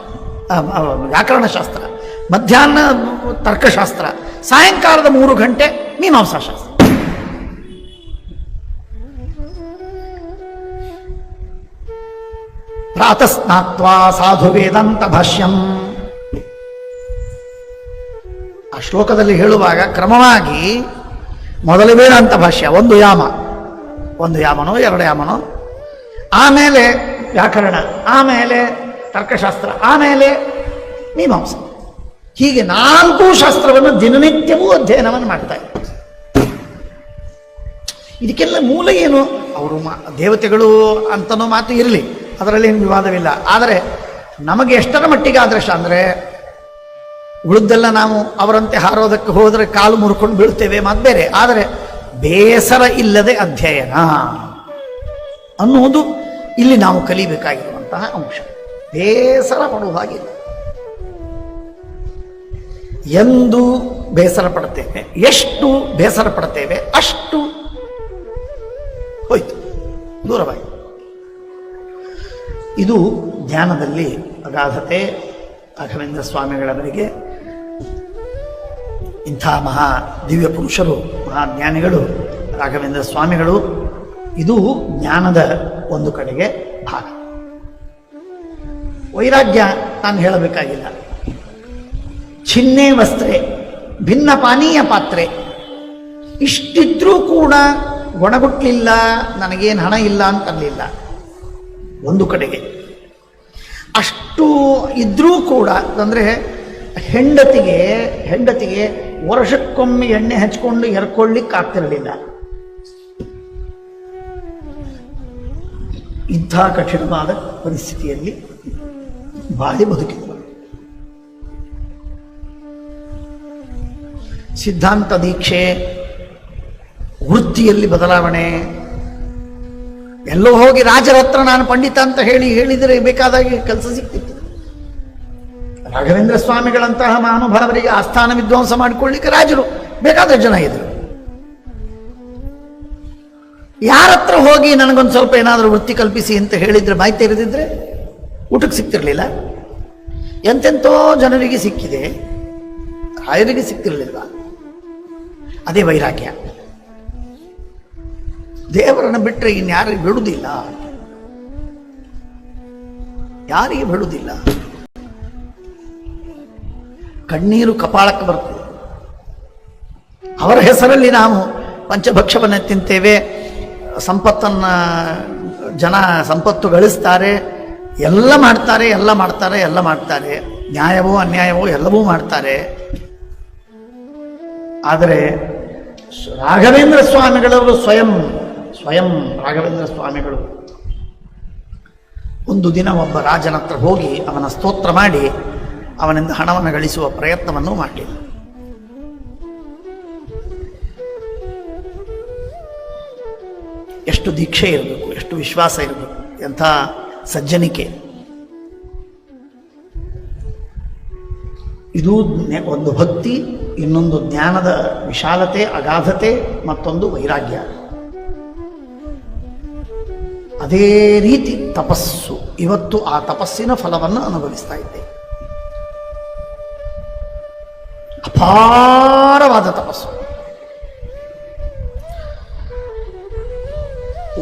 ವ್ಯಾಕರಣ ಶಾಸ್ತ್ರ, ಮಧ್ಯಾಹ್ನ ತರ್ಕಶಾಸ್ತ್ರ, ಸಾಯಂಕಾಲದ ಮೂರು ಗಂಟೆ ಮೀಮಾಂಸಾ ಶಾಸ್ತ್ರ. ಪ್ರಾತಸ್ನಾತ್ವಾ ಸಾಧು ವೇದಾಂತ ಭಾಷ್ಯಂ. ಆ ಶ್ಲೋಕದಲ್ಲಿ ಹೇಳುವಾಗ ಕ್ರಮವಾಗಿ ಮೊದಲ ವೇದಾಂತ ಭಾಷ್ಯ, ಒಂದು ಯಾಮ. ಒಂದು ಯಾಮನೋ, ಎರಡು ಯಾಮನೋ. ಆಮೇಲೆ ವ್ಯಾಕರಣ, ಆಮೇಲೆ ತರ್ಕಶಾಸ್ತ್ರ, ಆಮೇಲೆ ಮೀಮಾಂಸ. ಹೀಗೆ ನಾಲ್ಕು ಶಾಸ್ತ್ರವನ್ನು ದಿನನಿತ್ಯವೂ ಅಧ್ಯಯನವನ್ನು ಮಾಡ್ತಾ ಇದ್ದಾರೆ. ಇದಕ್ಕೆಲ್ಲ ಮೂಲ ಏನು? ಅವರು ಮಾ, ದೇವತೆಗಳು ಅಂತನೋ ಮಾತು ಇರಲಿ. ಅದರಲ್ಲಿ ಏನು ವಿವಾದವಿಲ್ಲ. ಆದರೆ ನಮಗೆ ಎಷ್ಟರ ಮಟ್ಟಿಗೆ ಆದರ್ಶ ಅಂದರೆ, ಉಳಿದೆಲ್ಲ ನಾವು ಅವರಂತೆ ಹಾರೋದಕ್ಕೆ ಹೋದರೆ ಕಾಲು ಮುರ್ಕೊಂಡು ಬೀಳ್ತೇವೆ ಮತ್ತು ಬೇರೆ. ಆದರೆ ಬೇಸರ ಇಲ್ಲದೆ ಅಧ್ಯಯನ ಅನ್ನುವುದು ಇಲ್ಲಿ ನಾವು ಕಲಿಬೇಕಾಗಿರುವಂತಹ ಅಂಶ. ಬೇಸರ ಪಡುವ ಹಾಗಿಲ್ಲ ಎಂದು ಬೇಸರ ಪಡ್ತೇವೆ, ಎಷ್ಟು ಬೇಸರ ಪಡ್ತೇವೆ ಅಷ್ಟು ಹೋಯ್ತು. ದೂರವಾಗಿ ಇದು ಧ್ಯಾನದಲ್ಲಿ ಅಗಾಧತೆ ರಾಘವೇಂದ್ರ ಸ್ವಾಮಿಗಳವರಿಗೆ ಇಂಥ ಮಹಾ ದಿವ್ಯ ಪುರುಷರು ಮಹಾಜ್ಞಾನಿಗಳು ರಾಘವೇಂದ್ರ ಸ್ವಾಮಿಗಳು, ಇದು ಜ್ಞಾನದ ಒಂದು ಕಡೆಗೆ ಭಾಗ. ವೈರಾಗ್ಯ ನಾನು ಹೇಳಬೇಕಾಗಿಲ್ಲ. ಚಿನ್ನೆ ವಸ್ತ್ರೆ, ಭಿನ್ನ ಪಾನೀಯ ಪಾತ್ರೆ. ಇಷ್ಟಿದ್ರೂ ಕೂಡ ಗೊಣಗುಟ್ಲಿಲ್ಲ ನನಗೇನು ಹಣ ಇಲ್ಲ ಅಂತರಲಿಲ್ಲ ಒಂದು ಕಡೆಗೆ. ಅಷ್ಟು ಇದ್ರೂ ಕೂಡ ಅಂದರೆ ಹೆಂಡತಿಗೆ ಹೆಂಡತಿಗೆ ವರ್ಷಕ್ಕೊಮ್ಮೆ ಎಣ್ಣೆ ಹಚ್ಕೊಂಡು ಎರ್ಕೊಳ್ಳಿಕ್ಕೆ ಆಗ್ತಿರಲಿಲ್ಲ. ಇಂಥ ಕಠಿಣವಾದ ಪರಿಸ್ಥಿತಿಯಲ್ಲಿ ಬಾಳಿ ಬದುಕಿದ್ರು. ಸಿದ್ಧಾಂತ ದೀಕ್ಷೆ, ವೃತ್ತಿಯಲ್ಲಿ ಬದಲಾವಣೆ ಎಲ್ಲೋ ಹೋಗಿ ರಾಜರ ಹತ್ರ ನಾನು ಪಂಡಿತ ಅಂತ ಹೇಳಿ ಹೇಳಿದರೆ ಬೇಕಾದಾಗೆ ಕೆಲಸ ಸಿಕ್ತಿತ್ತು ರಾಘವೇಂದ್ರ ಸ್ವಾಮಿಗಳಂತಹ ಮಹಾನುಭಾವರಿಗೆ ಆಸ್ಥಾನ ವಿದ್ವಾಂಸ ಮಾಡಿಕೊಳ್ಳಿಕ್ಕೆ ರಾಜರು ಬೇಕಾದ ಜನ ಇದ್ರು. ಯಾರ ಹತ್ರ ಹೋಗಿ ನನಗೊಂದು ಸ್ವಲ್ಪ ಏನಾದರೂ ವೃತ್ತಿ ಕಲ್ಪಿಸಿ ಅಂತ ಹೇಳಿದ್ರೆ ಬಾಯಿ ತೆರೆದಿದ್ರೆ ಊಟಕ್ಕೆ ಸಿಕ್ತಿರ್ಲಿಲ್ಲ ಎಂತೆಂಥೋ ಜನರಿಗೆ ಸಿಕ್ಕಿದೆ. ರಾಯರಿಗೆ ಸಿಕ್ತಿರ್ಲಿಲ್ಲ ಅದೇ ವೈರಾಗ್ಯ. ದೇವರನ್ನು ಬಿಟ್ಟರೆ ಇನ್ಯಾರಿಗೆ ಬಿಡುವುದಿಲ್ಲ? ಯಾರಿಗೆ ಬಿಡುವುದಿಲ್ಲ? ಕಣ್ಣೀರು ಕಪಾಳಕ್ಕೆ ಬರ್ತದೆ ಅವರ ಹೆಸರಲ್ಲಿ ನಾವು ಪಂಚಭಕ್ಷವನ್ನು ತಿಂತೇವೆ. ಸಂಪತ್ತನ್ನು, ಜನ ಸಂಪತ್ತು ಗಳಿಸ್ತಾರೆ. ಎಲ್ಲ ಮಾಡ್ತಾರೆ ಎಲ್ಲ ಮಾಡ್ತಾರೆ ಎಲ್ಲ ಮಾಡ್ತಾರೆ. ನ್ಯಾಯವೋ ಅನ್ಯಾಯವೋ ಎಲ್ಲವೂ ಮಾಡ್ತಾರೆ. ಆದರೆ ರಾಘವೇಂದ್ರ ಸ್ವಾಮಿಗಳವರು ಸ್ವಯಂ ಸ್ವಯಂ ರಾಘವೇಂದ್ರ ಸ್ವಾಮಿಗಳು. ಒಂದು ದಿನ ಒಬ್ಬ ರಾಜನ ಹತ್ರ ಹೋಗಿ ಅವನ ಸ್ತೋತ್ರ ಮಾಡಿ ಅವನಿಂದ ಹಣವನ್ನು ಗಳಿಸುವ ಪ್ರಯತ್ನವನ್ನು ಮಾಡಲಿಲ್ಲ ಎಷ್ಟು ದೀಕ್ಷೆ ಇರಬೇಕು, ಎಷ್ಟು ವಿಶ್ವಾಸ ಇರಬೇಕು ಎಂಥ ಸಜ್ಜನಿಕೆ. ಇದು ಒಂದು ಭಕ್ತಿ, ಇನ್ನೊಂದು ಜ್ಞಾನದ ವಿಶಾಲತೆ, ಅಗಾಧತೆ, ಮತ್ತೊಂದು ವೈರಾಗ್ಯ. ಅದೇ ರೀತಿ ತಪಸ್ಸು. ಇವತ್ತು ಆ ತಪಸ್ಸಿನ ಫಲವನ್ನು ಅನುಭವಿಸ್ತಾ ಇದ್ದೇವೆ ಅಪಾರವಾದ ತಪಸ್ಸು.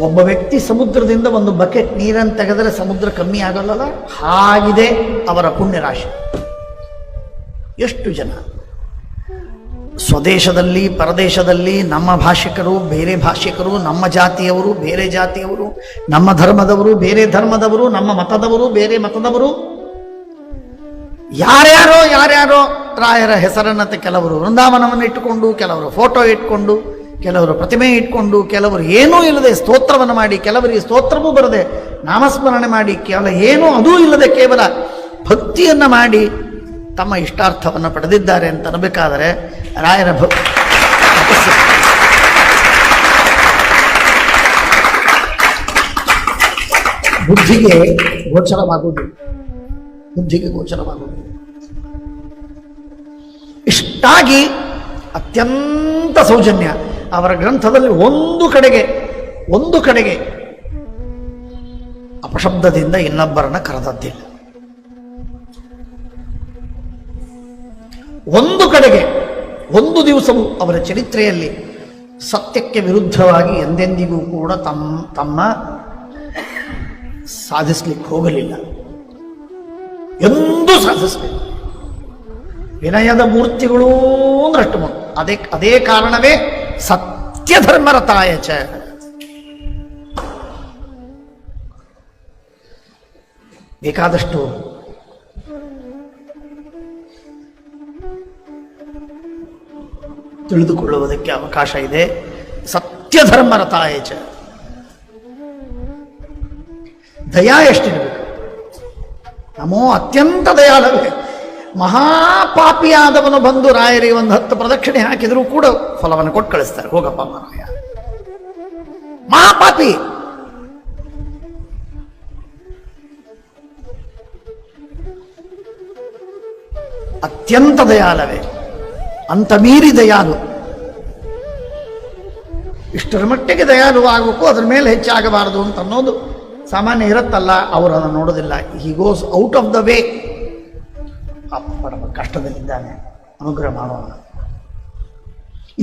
ಒಬ್ಬ ವ್ಯಕ್ತಿ ಸಮುದ್ರದಿಂದ ಒಂದು ಬಕೆಟ್ ನೀರನ್ನು ತೆಗೆದರೆ ಸಮುದ್ರ ಕಮ್ಮಿ ಆಗಲ್ಲಲ್ಲ? ಹಾಗಿದೆ ಅವರ ಪುಣ್ಯರಾಶಿ. ಎಷ್ಟು ಜನ? ಸ್ವದೇಶದಲ್ಲಿ, ಪರದೇಶದಲ್ಲಿ ನಮ್ಮ ಭಾಷಿಕರು, ಬೇರೆ ಭಾಷಿಕರು, ನಮ್ಮ ಜಾತಿಯವರು, ಬೇರೆ ಜಾತಿಯವರು, ನಮ್ಮ ಧರ್ಮದವರು, ಬೇರೆ ಧರ್ಮದವರು, ನಮ್ಮ ಮತದವರು, ಬೇರೆ ಮತದವರು. ಯಾರ್ಯಾರೋ ಯಾರ್ಯಾರೋ ರಾಯರ ಹೆಸರನ್ನತೆ ಕೆಲವರು ವೃಂದಾವನವನ್ನು ಇಟ್ಟುಕೊಂಡು, ಕೆಲವರು ಫೋಟೋ ಇಟ್ಕೊಂಡು, ಕೆಲವರು ಪ್ರತಿಮೆ ಇಟ್ಕೊಂಡು, ಕೆಲವರು ಏನೂ ಇಲ್ಲದೆ ಸ್ತೋತ್ರವನ್ನು ಮಾಡಿ, ಕೆಲವರಿಗೆ ಸ್ತೋತ್ರವೂ ಬರದೆ ನಾಮಸ್ಮರಣೆ ಮಾಡಿ, ಕೇವಲ ಏನೂ ಅದೂ ಇಲ್ಲದೆ ಕೇವಲ ಭಕ್ತಿಯನ್ನು ಮಾಡಿ ತಮ್ಮ ಇಷ್ಟಾರ್ಥವನ್ನು ಪಡೆದಿದ್ದಾರೆ ಅಂತ ಅನ್ನಬೇಕಾದರೆ ರಾಯರ ಭ. ಬುದ್ಧಿಗೆ ಗೋಚರವಾಗುವುದು. ಬುದ್ಧಿಗೆ ಗೋಚರವಾಗುವುದು. ಇಷ್ಟಾಗಿ ಅತ್ಯಂತ ಸೌಜನ್ಯ. ಅವರ ಗ್ರಂಥದಲ್ಲಿ ಒಂದು ಕಡೆಗೆ ಒಂದು ಕಡೆಗೆ ಅಪಶಬ್ದದಿಂದ ಇನ್ನೊಬ್ಬರನ್ನ ಕರೆದದ್ದಿಲ್ಲ. ಒಂದು ಕಡೆಗೆ, ಒಂದು ದಿವಸವೂ ಅವರ ಚರಿತ್ರೆಯಲ್ಲಿ ಸತ್ಯಕ್ಕೆ ವಿರುದ್ಧವಾಗಿ ಎಂದೆಂದಿಗೂ ಕೂಡ ತಮ್ಮ ತಮ್ಮ ಸಾಧಿಸ್ಲಿಕ್ಕೆ ಹೋಗಲಿಲ್ಲ. ಎಂದೂ ಸಾಧಿಸಲಿಲ್ಲ. ವಿನಯದ ಮೂರ್ತಿಗಳು ಅಂದ್ರಷ್ಟು ಮ- ಅದೇ ಅದೇ ಕಾರಣವೇ ಸತ್ಯ ಧರ್ಮರತಾಯ ಚ. ಬೇಕಾದಷ್ಟು ತಿಳಿದುಕೊಳ್ಳುವುದಕ್ಕೆ ಅವಕಾಶ ಇದೆ. ಸತ್ಯಧರ್ಮರ ಚ. ದಯಾ ಎಷ್ಟಿರಬೇಕು? ನಮೋ ಅತ್ಯಂತ ದಯಾಲವೇ. ಮಹಾಪಾಪಿಯಾದವನು ಬಂದು ರಾಯರಿಗೆ ಒಂದು ಹತ್ತು ಪ್ರದಕ್ಷಿಣೆ ಹಾಕಿದರೂ ಕೂಡ ಫಲವನ್ನು ಕೊಟ್ಟು ಕಳಿಸ್ತಾರೆ. ಹೋಗಪ್ಪ ಮಾರಾಯ. ಮಹಾಪಾಪಿ! ಅತ್ಯಂತ ದಯಾಲವೇ. ಅಂತ ಮೀರಿ ದಯಾಲು. ಇಷ್ಟರ ಮಟ್ಟಿಗೆ ದಯಾಲು ಆಗಬೇಕು ಅದ್ರ ಮೇಲೆ ಹೆಚ್ಚಾಗಬಾರದು ಅಂತ ಅನ್ನೋದು ಸಾಮಾನ್ಯ ಇರುತ್ತಲ್ಲ, ಅವರು ಅದನ್ನು ನೋಡೋದಿಲ್ಲ. He goes out of the way ಪಡಮ ಕಷ್ಟದಲ್ಲಿದ್ದಾನೆ, ಅನುಗ್ರಹ ಮಾಡೋಣ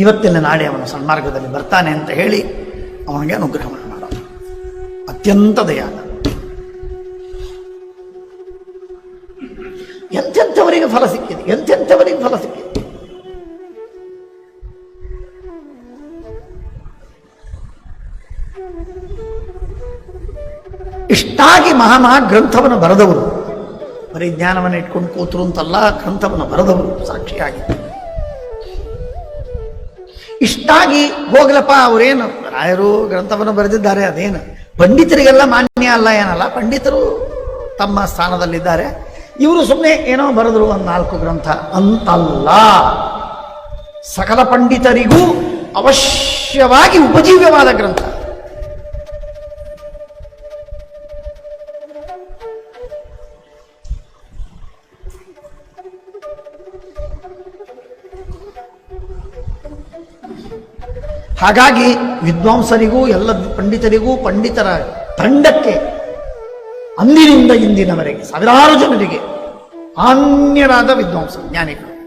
ಇವತ್ತಿನ ನಾಳೆ ಅವನು ಸನ್ಮಾರ್ಗದಲ್ಲಿ ಬರ್ತಾನೆ ಅಂತ ಹೇಳಿ ಅವನಿಗೆ ಅನುಗ್ರಹವನ್ನು ಮಾಡೋಣ ಅತ್ಯಂತ ದಯಾಲ. ಎಂಥೆಂಥವರಿಗೆ ಫಲ ಸಿಕ್ಕಿದೆ ಎಂಥೆಂಥವರಿಗೆ ಫಲ ಸಿಕ್ಕಿದೆ. ಇಷ್ಟಾಗಿ ಮಹಾಮಹಾ ಗ್ರಂಥವನ್ನು ಬರೆದವರು. ಬರೀ ಜ್ಞಾನವನ್ನು ಇಟ್ಕೊಂಡು ಕೂತರು ಅಂತಲ್ಲ, ಗ್ರಂಥವನ್ನು ಬರೆದವರು ಸಾಕ್ಷಿಯಾಗಿ ಇಷ್ಟಾಗಿ ಹೋಗ್ಲಪ್ಪ ಅವರೇನು, ರಾಯರು ಗ್ರಂಥವನ್ನು ಬರೆದಿದ್ದಾರೆ, ಅದೇನು? ಪಂಡಿತರಿಗೆಲ್ಲ ಮಾನ್ಯ ಅಲ್ಲ, ಏನಲ್ಲ? ಪಂಡಿತರು ತಮ್ಮ ಸ್ಥಾನದಲ್ಲಿದ್ದಾರೆ. ಇವರು ಸುಮ್ಮನೆ ಏನೋ ಬರೆದ್ರು ಒಂದು ನಾಲ್ಕು ಗ್ರಂಥ. ಅಂತಲ್ಲ. ಸಕಲ ಪಂಡಿತರಿಗೂ ಅವಶ್ಯವಾಗಿ ಉಪಜೀವ್ಯವಾದ ಗ್ರಂಥ. ಹಾಗಾಗಿ ವಿದ್ವಾಂಸರಿಗೂ, ಎಲ್ಲ ಪಂಡಿತರಿಗೂ, ಪಂಡಿತರ ತಂಡಕ್ಕೆ ಅಂದಿನಿಂದ ಇಂದಿನವರೆಗೆ, ಸಾವಿರಾರು ಜನರಿಗೆ ಅನ್ಯರಾದ ವಿದ್ವಾಂಸ ಜ್ಞಾನಿಗಳು.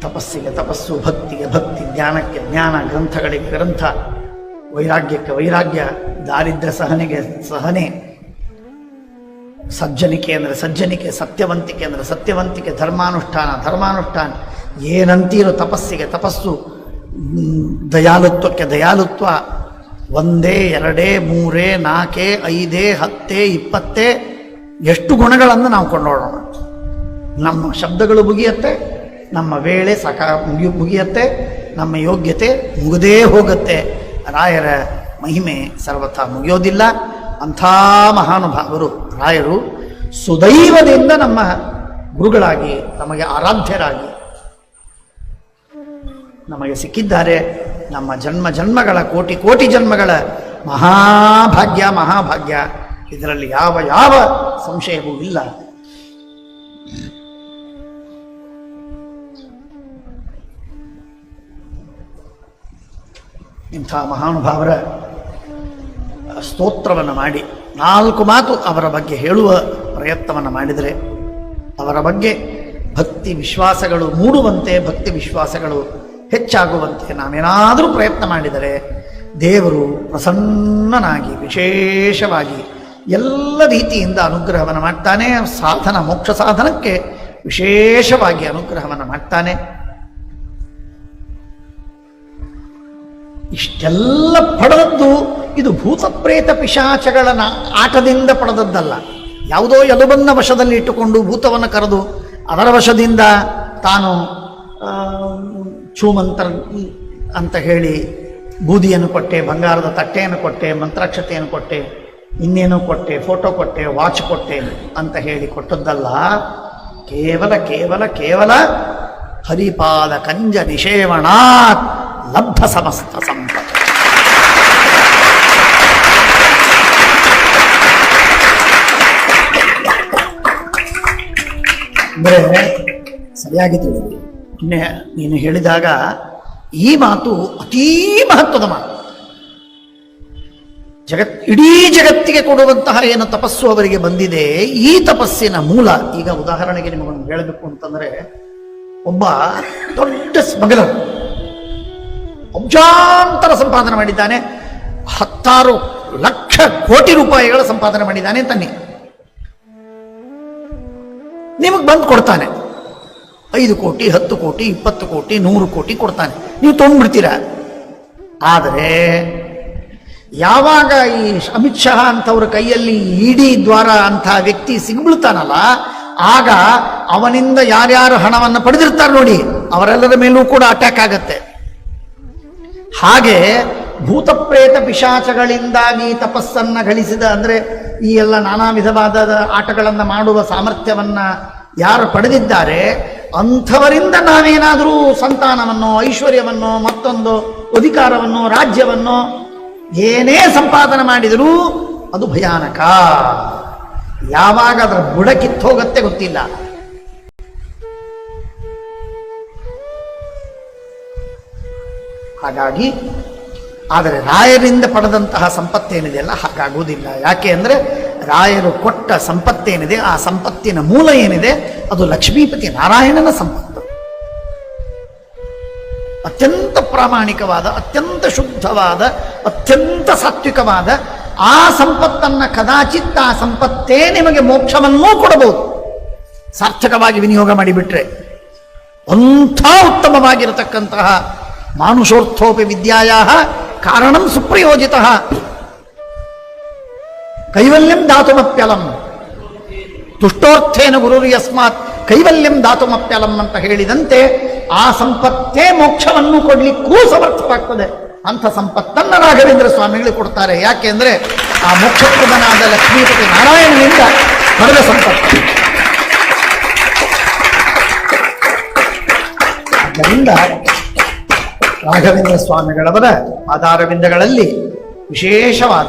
ತಪಸ್ಸಿಗೆ ತಪಸ್ಸು, ಭಕ್ತಿಗೆ ಭಕ್ತಿ, ಜ್ಞಾನಕ್ಕೆ ಜ್ಞಾನ, ಗ್ರಂಥಗಳಿಗೆ ಗ್ರಂಥ, ವೈರಾಗ್ಯಕ್ಕೆ ವೈರಾಗ್ಯ, ದಾರಿದ್ರ್ಯ ಸಹನೆಗೆ ಸಹನೆ ಸಜ್ಜನಿಕೆ ಅಂದರೆ ಸಜ್ಜನಿಕೆ, ಸತ್ಯವಂತಿಕೆ ಅಂದರೆ ಸತ್ಯವಂತಿಕೆ, ಧರ್ಮಾನುಷ್ಠಾನ ಧರ್ಮಾನುಷ್ಠಾನ. ಏನಂತೀರೋ ತಪಸ್ಸಿಗೆ, ತಪಸ್ಸು, ದಯಾಲುತ್ವಕ್ಕೆ, ದಯಾಲುತ್ವ. ಒಂದೇ, ಎರಡೇ, ಮೂರೇ, ನಾಲ್ಕೇ, ಐದೇ, ಹತ್ತೇ, ಇಪ್ಪತ್ತೇ, ಎಷ್ಟು ಗುಣಗಳನ್ನು ನಾವು ಕೊಂಡೋಡೋಣ ನಮ್ಮ ಶಬ್ದಗಳು ಮುಗಿಯತ್ತೆ, ನಮ್ಮ ವೇಳೆ ಸಕ ಮುಗಿ, ಮುಗಿಯತ್ತೆ, ನಮ್ಮ ಯೋಗ್ಯತೆ ಮುಗದೇ ಹೋಗುತ್ತೆ. ರಾಯರ ಮಹಿಮೆ ಸರ್ವಥ ಮುಗಿಯೋದಿಲ್ಲ. ಅಂಥ ಮಹಾನುಭಾವರು ರಾಯರು ಸುದೈವದಿಂದ ನಮ್ಮ ಗುರುಗಳಾಗಿ, ನಮಗೆ ಆರಾಧ್ಯರಾಗಿ ನಮಗೆ ಸಿಕ್ಕಿದ್ದಾರೆ. ನಮ್ಮ ಜನ್ಮ ಜನ್ಮಗಳ, ಕೋಟಿ ಕೋಟಿ ಜನ್ಮಗಳ ಮಹಾಭಾಗ್ಯ ಮಹಾಭಾಗ್ಯ. ಇದರಲ್ಲಿ ಯಾವ ಯಾವ ಸಂಶಯವೂ ಇಲ್ಲ. ಇಂಥ ಮಹಾನುಭಾವರ ಸ್ತೋತ್ರವನ್ನು ಮಾಡಿ ನಾಲ್ಕು ಮಾತು ಅವರ ಬಗ್ಗೆ ಹೇಳುವ ಪ್ರಯತ್ನವನ್ನು ಮಾಡಿದರೆ ಅವರ ಬಗ್ಗೆ ಭಕ್ತಿ ವಿಶ್ವಾಸಗಳು ಮೂಡುವಂತೆ, ಭಕ್ತಿ ವಿಶ್ವಾಸಗಳು ಹೆಚ್ಚಾಗುವಂತೆ ನಾವೇನಾದರೂ ಪ್ರಯತ್ನ ಮಾಡಿದರೆ ದೇವರು ಪ್ರಸನ್ನನಾಗಿ, ವಿಶೇಷವಾಗಿ ಎಲ್ಲ ರೀತಿಯಿಂದ ಅನುಗ್ರಹವನ್ನು ಮಾಡ್ತಾನೆ, ಸಾಧನ, ಮೋಕ್ಷ ಸಾಧನಕ್ಕೆ ವಿಶೇಷವಾಗಿ ಅನುಗ್ರಹವನ್ನು ಮಾಡ್ತಾನೆ. ಇಷ್ಟೆಲ್ಲ ಪಡೆದದ್ದು ಇದು ಭೂತ ಪ್ರೇತ ಪಿಶಾಚಗಳ ಆಟದಿಂದ ಪಡೆದದ್ದಲ್ಲ. ಯಾವುದೋ ಎಲುಬನ್ನ ವಶದಲ್ಲಿ ಇಟ್ಟುಕೊಂಡು ಭೂತವನ್ನು ಕರೆದು ಅದರ ವಶದಿಂದ ತಾನು ಚೂಮಂತ್ರ ಅಂತ ಹೇಳಿ ಬೂದಿಯನ್ನು ಕೊಟ್ಟೆ, ಬಂಗಾರದ ತಟ್ಟೆಯನ್ನು ಕೊಟ್ಟೆ, ಮಂತ್ರಾಕ್ಷತೆಯನ್ನು ಕೊಟ್ಟೆ, ಇನ್ನೇನೋ ಕೊಟ್ಟೆ, ಫೋಟೋ ಕೊಟ್ಟೆ, ವಾಚ್ ಕೊಟ್ಟೆ ಅಂತ ಹೇಳಿ ಕೊಟ್ಟದ್ದಲ್ಲ. ಕೇವಲ ಕೇವಲ ಕೇವಲ ಹರಿಪಾದ ಕಂಜ ನಿಷೇವಣಾತ್. ಲಬ್ಧ ಸಮಸ್ತ ಸಂಪತ್ತು. ಅಂದರೆ ಸರಿಯಾಗಿ ತಿಳಿದಿ. ನಿನ್ನೆ ನೀನು ಹೇಳಿದಾಗ ಈ ಮಾತು ಅತೀ ಮಹತ್ವದ ಮಾತು. ಜಗತ್ ಇಡೀ ಜಗತ್ತಿಗೆ ಕೊಡುವಂತಹ ಏನು ತಪಸ್ಸು ಅವರಿಗೆ ಬಂದಿದೆ, ಈ ತಪಸ್ಸಿನ ಮೂಲ, ಈಗ ಉದಾಹರಣೆಗೆ ನಿಮಗೊಂದು ಹೇಳಬೇಕು ಅಂತಂದ್ರೆ, ಒಬ್ಬ ದೊಡ್ಡ ಸ್ಮಗ್ಲರ್. ಅಬ್ಜಾಂತರ ಸಂಪಾದನೆ ಮಾಡಿದ್ದಾನೆ. ಹತ್ತಾರು ಲಕ್ಷ ಕೋಟಿ ರೂಪಾಯಿಗಳ ಸಂಪಾದನೆ ಮಾಡಿದ್ದಾನೆ ತನ್ನಿ ನಿಮಗೆ ಬಂದು ಕೊಡ್ತಾನೆ. ಐದು ಕೋಟಿ, ಹತ್ತು ಕೋಟಿ, ಇಪ್ಪತ್ತು ಕೋಟಿ, ನೂರು ಕೋಟಿ ಕೊಡ್ತಾನೆ. ನೀವು ತೊಗೊಂಡ್ಬಿಡ್ತೀರ? ಆದರೆ ಯಾವಾಗ ಈ ಅಮಿತ್ ಶಾ ಅಂತವ್ರ ಕೈಯಲ್ಲಿ ಇಡಿ ದ್ವಾರ ಅಂತ ವ್ಯಕ್ತಿ ಸಿಗ್ಬಿಡ್ತಾನಲ್ಲ ಆಗ ಅವನಿಂದ ಯಾರ್ಯಾರು ಹಣವನ್ನು ಪಡೆದಿರ್ತಾರೆ ನೋಡಿ, ಅವರೆಲ್ಲರ ಮೇಲೂ ಕೂಡ ಅಟ್ಯಾಕ್ ಆಗತ್ತೆ. ಹಾಗೆ ಭೂತ ಪ್ರೇತ ಪಿಶಾಚಗಳಿಂದಾಗಿ ತಪಸ್ಸನ್ನ ಗಳಿಸಿದ, ಅಂದ್ರೆ ಈ ಎಲ್ಲ ನಾನಾ ವಿಧವಾದ ಆಟಗಳನ್ನು ಮಾಡುವ ಸಾಮರ್ಥ್ಯವನ್ನ ಯಾರು ಪಡೆದಿದ್ದಾರೆ, ಅಂಥವರಿಂದ ನಾವೇನಾದರೂ ಸಂತಾನವನ್ನು, ಐಶ್ವರ್ಯವನ್ನು, ಮತ್ತೊಂದು ಅಧಿಕಾರವನ್ನು, ರಾಜ್ಯವನ್ನು ಏನೇ ಸಂಪಾದನೆ ಮಾಡಿದರೂ ಅದು ಭಯಾನಕ. ಯಾವಾಗ ಅದರ ಬುಡ ಕಿತ್ತೋಗತ್ತೆ ಗೊತ್ತಿಲ್ಲ. ಹಾಗಾಗಿ, ಆದರೆ ರಾಯರಿಂದ ಪಡೆದಂತಹ ಸಂಪತ್ತೇನಿದೆಯಲ್ಲ, ಹಾಗಾಗುವುದಿಲ್ಲ. ಯಾಕೆ ಅಂದರೆ, ರಾಯರು ಕೊಟ್ಟ ಸಂಪತ್ತೇನಿದೆ, ಆ ಸಂಪತ್ತಿನ ಮೂಲ ಏನಿದೆ, ಅದು ಲಕ್ಷ್ಮೀಪತಿ ನಾರಾಯಣನ ಸಂಪತ್ತು. ಅತ್ಯಂತ ಪ್ರಾಮಾಣಿಕವಾದ, ಅತ್ಯಂತ ಶುದ್ಧವಾದ, ಅತ್ಯಂತ ಸಾತ್ವಿಕವಾದ, ಆ ಸಂಪತ್ತನ್ನ ಕದಾಚಿತ್ ಆ ಸಂಪತ್ತೇ ನಿಮಗೆ ಮೋಕ್ಷವನ್ನೂ ಕೊಡಬಹುದು. ಸಾರ್ಥಕವಾಗಿ ವಿನಿಯೋಗ ಮಾಡಿಬಿಟ್ರೆ, ಅಂಥ ಉತ್ತಮವಾಗಿರತಕ್ಕಂತಹ ಮಾನುಷೋರ್ಥೋಪಿ ವಿದ್ಯಾಯ ಕಾರಣಂ ಸುಪ್ರಯೋಜಿತ ಕೈವಲ್ಯಂ ದಾತುಮಪ್ಯಲಂ ತುಷ್ಟೋರ್ಥೇನ ಗುರುರು ಯಸ್ಮಾತ್ ಕೈವಲ್ಯಂ ದಾತುಮಪ್ಯಲಂ ಅಂತ ಹೇಳಿದಂತೆ ಆ ಸಂಪತ್ತೇ ಮೋಕ್ಷವನ್ನು ಕೊಡ್ಲಿಕ್ಕೂ ಸಮರ್ಥವಾಗ್ತದೆ. ಅಂಥ ಸಂಪತ್ತನ್ನು ರಾಘವೇಂದ್ರ ಸ್ವಾಮಿಗಳು ಕೊಡ್ತಾರೆ. ಯಾಕೆ ಅಂದ್ರೆ ಆ ಮೋಕ್ಷಪ್ರದನಾದ ಲಕ್ಷ್ಮೀಪತಿ ನಾರಾಯಣನಿಂದ ಪಡೆದ ಸಂಪತ್ತು. ಆದ್ದರಿಂದ ರಾಘವೇಂದ್ರ ಸ್ವಾಮಿಗಳವರ ಆಧಾರವಿಂದಗಳಲ್ಲಿ ವಿಶೇಷವಾದ,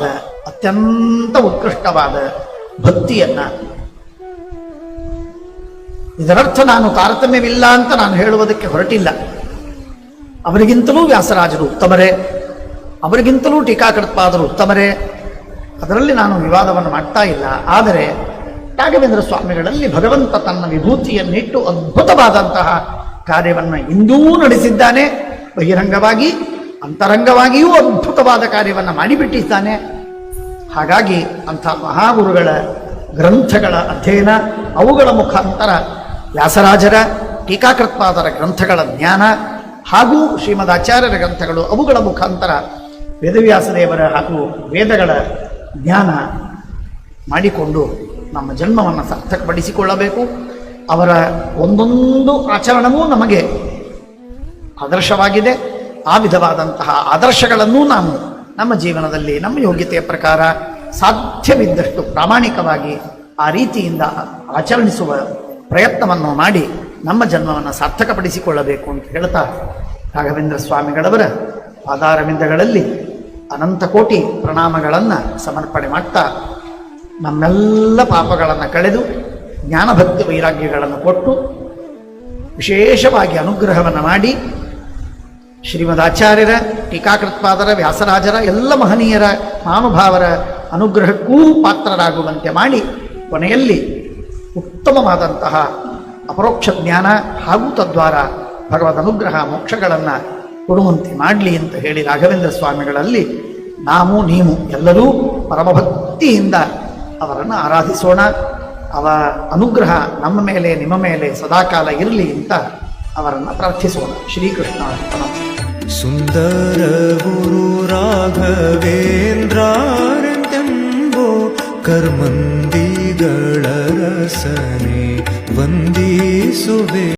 ಅತ್ಯಂತ ಉತ್ಕೃಷ್ಟವಾದ ಭಕ್ತಿಯನ್ನ. ಇದರರ್ಥ ನಾನು ತಾರತಮ್ಯವಿಲ್ಲ ಅಂತ ನಾನು ಹೇಳುವುದಕ್ಕೆ ಹೊರಟಿಲ್ಲ. ಅವರಿಗಿಂತಲೂ ವ್ಯಾಸರಾಜರು ಉತ್ತಮರೇ. ಅವರಿಗಿಂತಲೂ ಟೀಕಾಕೃತ್ಪಾದರು ಉತ್ತಮರೇ. ಅದರಲ್ಲಿ ನಾನು ವಿವಾದವನ್ನು ಮಾಡ್ತಾ ಇಲ್ಲ. ಆದರೆ ರಾಘವೇಂದ್ರ ಸ್ವಾಮಿಗಳಲ್ಲಿ ಭಗವಂತ ತನ್ನ ವಿಭೂತಿಯನ್ನಿಟ್ಟು ಅದ್ಭುತವಾದಂತಹ ಕಾರ್ಯವನ್ನು ಇಂದೂ ನಡೆಸಿದ್ದಾನೆ. ಬಹಿರಂಗವಾಗಿ, ಅಂತರಂಗವಾಗಿಯೂ ಅದ್ಭುತವಾದ ಕಾರ್ಯವನ್ನು ಮಾಡಿಬಿಟ್ಟಿದ್ದಾನೆ. ಹಾಗಾಗಿ ಅಂಥ ಮಹಾಗುರುಗಳ ಗ್ರಂಥಗಳ ಅಧ್ಯಯನ, ಅವುಗಳ ಮುಖಾಂತರ ವ್ಯಾಸರಾಜರ, ಟೀಕಾಕೃತ್ಪಾದರ ಗ್ರಂಥಗಳ ಜ್ಞಾನ ಹಾಗೂ ಶ್ರೀಮದ್ ಆಚಾರ್ಯರ ಗ್ರಂಥಗಳು, ಅವುಗಳ ಮುಖಾಂತರ ವೇದವ್ಯಾಸದೇವರ ಹಾಗೂ ವೇದಗಳ ಜ್ಞಾನ ಮಾಡಿಕೊಂಡು ನಮ್ಮ ಜನ್ಮವನ್ನು ಸಾರ್ಥಕಪಡಿಸಿಕೊಳ್ಳಬೇಕು. ಅವರ ಒಂದೊಂದು ಆಚರಣವೂ ನಮಗೆ ಆದರ್ಶವಾಗಿದೆ. ಆ ವಿಧವಾದಂತಹ ಆದರ್ಶಗಳನ್ನು ನಾವು ನಮ್ಮ ಜೀವನದಲ್ಲಿ, ನಮ್ಮ ಯೋಗ್ಯತೆಯ ಪ್ರಕಾರ ಸಾಧ್ಯವಿದ್ದಷ್ಟು ಪ್ರಾಮಾಣಿಕವಾಗಿ ಆ ರೀತಿಯಿಂದ ಆಚರಣಿಸುವ ಪ್ರಯತ್ನವನ್ನು ಮಾಡಿ ನಮ್ಮ ಜನ್ಮವನ್ನು ಸಾರ್ಥಕಪಡಿಸಿಕೊಳ್ಳಬೇಕು ಅಂತ ಹೇಳ್ತಾ ರಾಘವೇಂದ್ರ ಸ್ವಾಮಿಗಳವರ ಪಾದಾರವಿಂದಗಳಲ್ಲಿ ಅನಂತ ಕೋಟಿ ಪ್ರಣಾಮಗಳನ್ನು ಸಮರ್ಪಣೆ ಮಾಡ್ತಾ ನಮ್ಮೆಲ್ಲ ಪಾಪಗಳನ್ನು ಕಳೆದು ಜ್ಞಾನಭಕ್ತಿ ವೈರಾಗ್ಯಗಳನ್ನು ಕೊಟ್ಟು ವಿಶೇಷವಾಗಿ ಅನುಗ್ರಹವನ್ನು ಮಾಡಿ ಶ್ರೀಮದ್ ಆಚಾರ್ಯರ ಟೀಕಾಕೃತ್ಪಾದರ, ವ್ಯಾಸರಾಜರ, ಎಲ್ಲ ಮಹನೀಯರ ಮಹಾನುಭಾವರ ಅನುಗ್ರಹಕ್ಕೂ ಪಾತ್ರರಾಗುವಂತೆ ಮಾಡಿ ಕೊನೆಯಲ್ಲಿ ಉತ್ತಮವಾದಂತಹ ಅಪರೋಕ್ಷ ಜ್ಞಾನ ಹಾಗೂ ತದ್ವಾರ ಭಗವದ್ ಅನುಗ್ರಹ ಮೋಕ್ಷಗಳನ್ನು ಕೊಡುವಂತೆ ಮಾಡಲಿ ಅಂತ ಹೇಳಿ ರಾಘವೇಂದ್ರ ಸ್ವಾಮಿಗಳಲ್ಲಿ ನಾವು ನೀವು ಎಲ್ಲರೂ ಪರಮಭಕ್ತಿಯಿಂದ ಅವರನ್ನು ಆರಾಧಿಸೋಣ. ಅವ ಅನುಗ್ರಹ ನಮ್ಮ ಮೇಲೆ, ನಿಮ್ಮ ಮೇಲೆ ಸದಾಕಾಲ ಇರಲಿ ಅಂತ ಅವರನ್ನು ಪ್ರಾರ್ಥಿಸೋಣ ಶ್ರೀಕೃಷ್ಣ ಅರ್ಪಣಂ. ಸುಂದರ ಗುರು ರಾಘವೇಂದ್ರಾರೆಂದೆಂಬೋ ಕರ್ಮಂದಿಗಳ ರಸನೆ ವಂದಿಸುವೆ